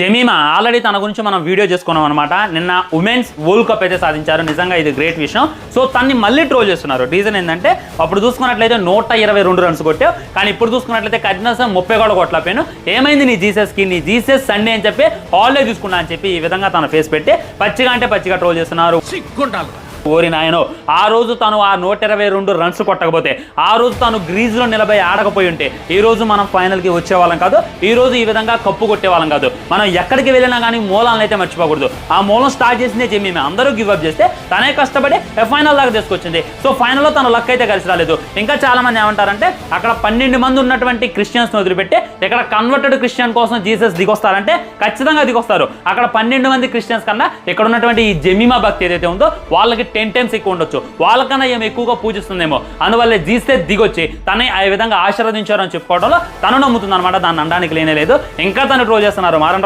Jemimah already తన గురించి మనం వీడియో చేసుకున్నాం అనమాట నిన్న ఉమెన్స్ వరల్డ్ కప్ అయితే సాధించారు. నిజంగా ఇది గ్రేట్ విషయం. సో తన్ని మళ్ళీ ట్రోల్ చేస్తున్నారు. రీజన్ ఏంటంటే అప్పుడు చూసుకున్నట్లయితే నూట ఇరవై రెండు రన్స్ కొట్టావు. కానీ ఇప్పుడు చూసుకున్నట్లయితే కఠినసం ముప్పై కూడా కొట్టలేకపోయాను ఏమైంది నీ జీసస్కి నీ జీసస్ సండే అని చెప్పి హాలిడే చూసుకున్నా అని చెప్పి ఈ విధంగా తన ఫేస్ పెట్టి పచ్చిగా అంటే పచ్చిగా ట్రోల్ చేస్తున్నారు. ఓరి నాయనో ఆ రోజు తను ఆ నూట ఇరవై రెండు రన్స్ కొట్టకపోతే ఆ రోజు తను గ్రీజ్లో నిలబడి ఆడకపోయి ఉంటే ఈ రోజు మనం ఫైనల్కి వచ్చేవాళ్ళం కాదు ఈ రోజు ఈ విధంగా కప్పు కొట్టేవాళ్ళం కాదు. మనం ఎక్కడికి వెళ్ళినా కానీ మూలాలను అయితే మర్చిపోకూడదు. ఆ మూలం స్టార్ట్ చేసిందే జమ్మి మేము అందరూ గివ్ అప్ చేస్తే తనే కష్టపడి ఫైనల్ దాకా తీసుకొచ్చింది. సో ఫైనల్లో తన లక్ అయితే కలిసి రాలేదు. ఇంకా చాలా మంది ఏమంటారంటే అక్కడ పన్నెండు మంది ఉన్నటువంటి క్రిస్టియన్స్ వదిలిపెట్టి ఇక్కడ కన్వర్టెడ్ క్రిస్టియన్ కోసం జీసస్ దిగొస్తారంటే ఖచ్చితంగా దిగొస్తారు. అక్కడ పన్నెండు మంది క్రిస్టియన్స్ కన్నా ఇక్కడ ఉన్నటువంటి ఈ జమీమా భక్తి ఏదైతే ఉందో వాళ్ళకి టెన్ టైమ్స్ ఎక్కువ ఉండొచ్చు. వాళ్ళకన్నా ఏమి ఎక్కువగా పూజిస్తుందేమో. అందువల్ల జీస్తే దిగొచ్చి తనే ఆ విధంగా ఆశీర్వదించారని చెప్పుకోవడంలో తను నమ్ముతుంది అనమాట దాన్ని అనడానికి లేనే లేదు. ఇంకా తను ట్రోల్ చేస్తున్నారు. మారన్